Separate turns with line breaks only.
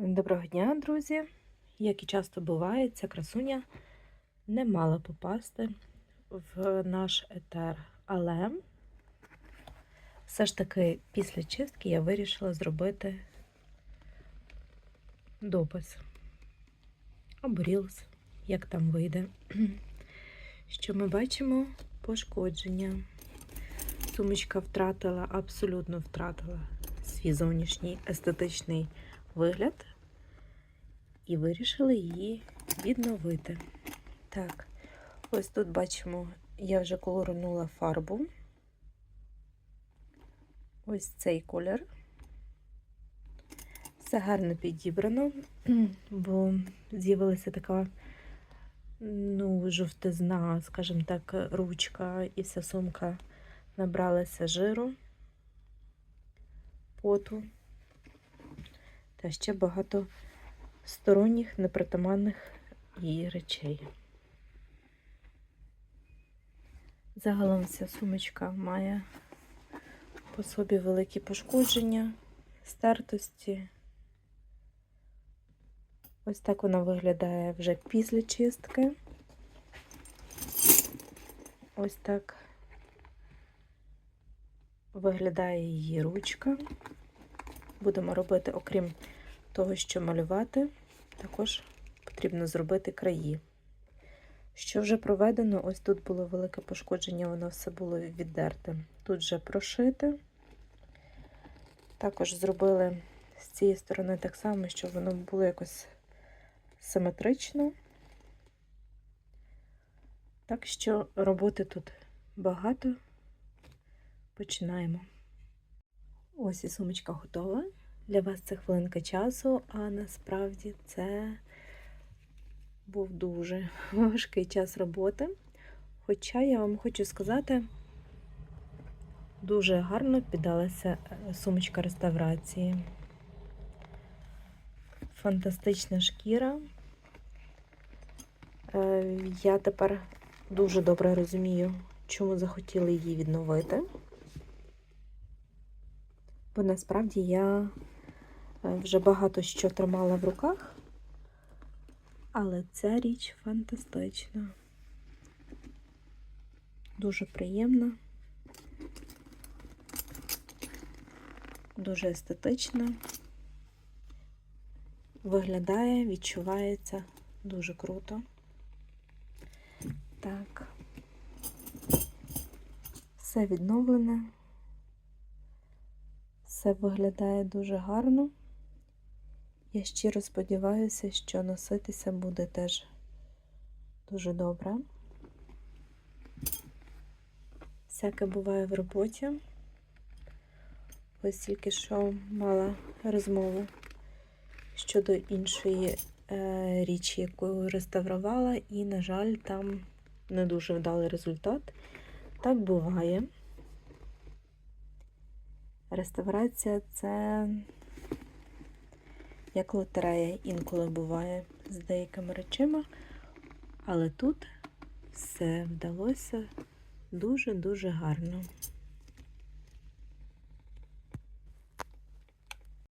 Доброго дня, друзі! Як і часто буває, ця красуня не мала попасти в наш етер, але все ж таки після чистки я вирішила зробити допис або рілс, як там вийде. Що ми бачимо пошкодження. Сумочка втратила, абсолютно втратила свій зовнішній естетичний вигляд і вирішили її відновити. Так, ось тут бачимо, я вже колорнула фарбу. Ось цей колір. Все гарно підібрано, бо з'явилася така ну, жовтизна, скажімо так, ручка, і вся сумка набралася жиру, поту та ще багато сторонніх непритаманних її речей. Загалом ця сумочка має по собі великі пошкодження, стертості. Ось так вона виглядає вже після чистки. Ось так виглядає її ручка. Будемо робити, окрім того, що малювати, також потрібно зробити краї. Що вже проведено, ось тут було велике пошкодження, воно все було віддерте. Тут вже прошите. Також зробили з цієї сторони так само, щоб воно було якось симетрично. Так що роботи тут багато. Починаємо. Ось і сумочка готова. Для вас це хвилинка часу, а насправді це був дуже важкий час роботи. Хоча я вам хочу сказати, дуже гарно піддалася сумочка реставрації. Фантастична шкіра. Е, Я тепер дуже добре розумію, чому захотіли її відновити. Бо насправді я вже багато що тримала в руках, але ця річ фантастична, дуже приємна, дуже естетична, виглядає, відчувається дуже круто. Так, все відновлене. Все виглядає дуже гарно. Я щиро сподіваюся, що носитися буде теж дуже добре. Всяке буває в роботі. Ось тільки що мала розмову щодо іншої е, річі, яку реставрувала, і, на жаль, там не дуже вдалий результат. Так буває. Реставрація це як лотерея інколи буває з деякими речами, але тут все вдалося дуже-дуже гарно.